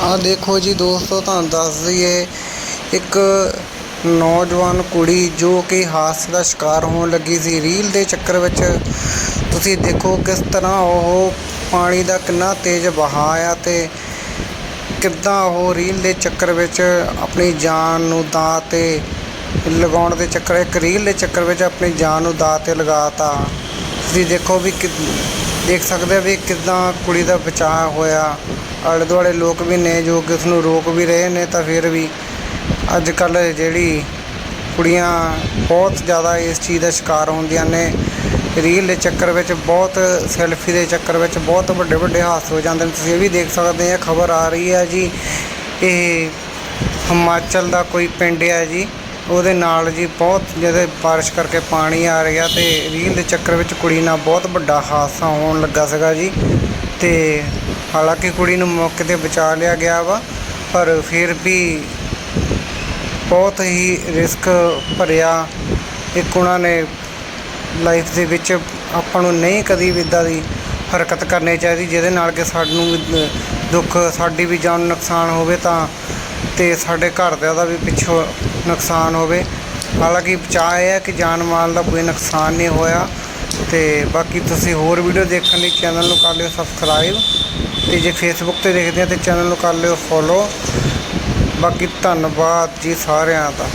ਆ ਦੇਖੋ ਜੀ ਦੋਸਤੋ ਤੁਹਾਨੂੰ ਦੱਸ ਦਈਏ, ਇੱਕ ਨੌਜਵਾਨ ਕੁੜੀ ਜੋ ਕਿ ਹਾਦਸੇ ਦਾ ਸ਼ਿਕਾਰ ਹੋਣ ਲੱਗੀ ਸੀ, ਰੀਲ ਦੇ ਚੱਕਰ ਵਿੱਚ। ਤੁਸੀਂ ਦੇਖੋ ਕਿਸ ਤਰ੍ਹਾਂ ਉਹ ਪਾਣੀ ਦਾ ਕਿੰਨਾ ਤੇਜ਼ ਵਹਾਅ ਆ ਤੇ ਕਿੱਦਾਂ ਉਹ ਰੀਲ ਦੇ ਚੱਕਰ ਵਿੱਚ ਆਪਣੀ ਜਾਨ ਨੂੰ ਦਾਅ 'ਤੇ ਲਗਾਉਣ ਦੇ ਚੱਕਰ, ਇੱਕ ਰੀਲ ਦੇ ਚੱਕਰ ਵਿੱਚ ਆਪਣੀ ਜਾਨ ਨੂੰ ਦਾਅ 'ਤੇ ਲਗਾਤਾ ਤੁਸੀਂ ਦੇਖੋ ਵੀ ਕਿ, ਦੇਖ ਸਕਦੇ ਹੋ ਵੀ ਕਿੱਦਾਂ ਕੁੜੀ ਦਾ ਬਚਾਅ ਹੋਇਆ। ਆਲੇ ਦੁਆਲੇ ਲੋਕ ਵੀ ਨੇ ਜੋ ਕਿ ਉਸ ਨੂੰ ਰੋਕ ਵੀ ਰਹੇ ਨੇ, ਤਾਂ ਫਿਰ ਵੀ ਅੱਜ ਕੱਲ੍ਹ ਜਿਹੜੀ ਕੁੜੀਆਂ ਬਹੁਤ ਜ਼ਿਆਦਾ ਇਸ ਚੀਜ਼ ਦਾ ਸ਼ਿਕਾਰ ਹੁੰਦੀਆਂ ਨੇ। ਰੀਲ ਦੇ ਚੱਕਰ ਵਿੱਚ ਬਹੁਤ, ਸੈਲਫੀ ਦੇ ਚੱਕਰ ਵਿੱਚ ਬਹੁਤ ਵੱਡੇ ਵੱਡੇ ਹਾਦਸੇ ਹੋ ਜਾਂਦੇ ਨੇ। ਤੁਸੀਂ ਇਹ ਵੀ ਦੇਖ ਸਕਦੇ ਆ, ਖਬਰ ਆ ਰਹੀ ਹੈ ਜੀ, ਇਹ ਹਿਮਾਚਲ ਦਾ ਕੋਈ ਪਿੰਡ ਹੈ ਜੀ। ਉਹਦੇ ਨਾਲ ਜੀ ਬਹੁਤ ਜਿਹੜੇ ਬਾਰਿਸ਼ ਕਰਕੇ ਪਾਣੀ ਆ ਰਿਹਾ ਤੇ ਰੀਲ ਦੇ ਚੱਕਰ ਵਿੱਚ ਕੁੜੀ ਨਾਲ ਬਹੁਤ ਵੱਡਾ ਹਾਦਸਾ ਹੋਣ ਲੱਗਾ ਸੀਗਾ ਜੀ। ਤੇ ਹਾਲਾਂਕਿ ਕੁੜੀ ਨੂੰ ਮੌਕੇ ਤੇ ਬਚਾ ਲਿਆ ਗਿਆ ਵਾ, ਪਰ ਫਿਰ ਵੀ ਬਹੁਤ ਹੀ ਰਿਸਕ ਭਰਿਆ। ਇੱਕ ਉਹਨਾਂ ਨੇ ਲਾਈਫ ਦੇ ਵਿੱਚ ਆਪਾਂ ਨੂੰ ਨਹੀਂ ਕਦੀ ਵੀ ਇੱਦਾਂ ਦੀ ਹਰਕਤ ਕਰਨੀ ਚਾਹੀਦੀ, ਜਿਹਦੇ ਨਾਲ ਕਿ ਸਾਨੂੰ ਵੀ ਦੁੱਖ, ਸਾਡੀ ਵੀ ਜਾਨ ਨੁਕਸਾਨ ਹੋਵੇ ਤਾਂ, ਤੇ ਸਾਡੇ ਘਰਦਿਆਂ ਦਾ ਵੀ ਪਿੱਛੋਂ ਨੁਕਸਾਨ ਹੋਵੇ। ਹਾਲਾਂਕਿ ਬਚਾਅ ਇਹ ਹੈ ਕਿ ਜਾਨ ਮਾਲ ਦਾ ਕੋਈ ਨੁਕਸਾਨ ਨਹੀਂ ਹੋਇਆ। ਤੇ ਬਾਕੀ ਤੁਸੀਂ ਹੋਰ ਵੀਡੀਓ ਦੇਖਣ ਲਈ ਚੈਨਲ ਨੂੰ ਕਰ ਲਿਓ ਸਬਸਕ੍ਰਾਈਬ ਤੇ ਜੇ ਫੇਸਬੁੱਕ ਤੇ ਦੇਖਦੇ ਆ ਤੇ ਚੈਨਲ ਨੂੰ ਕਰ ਲਿਓ ਫੋਲੋ। ਬਾਕੀ ਧੰਨਵਾਦ ਜੀ ਸਾਰਿਆਂ ਦਾ।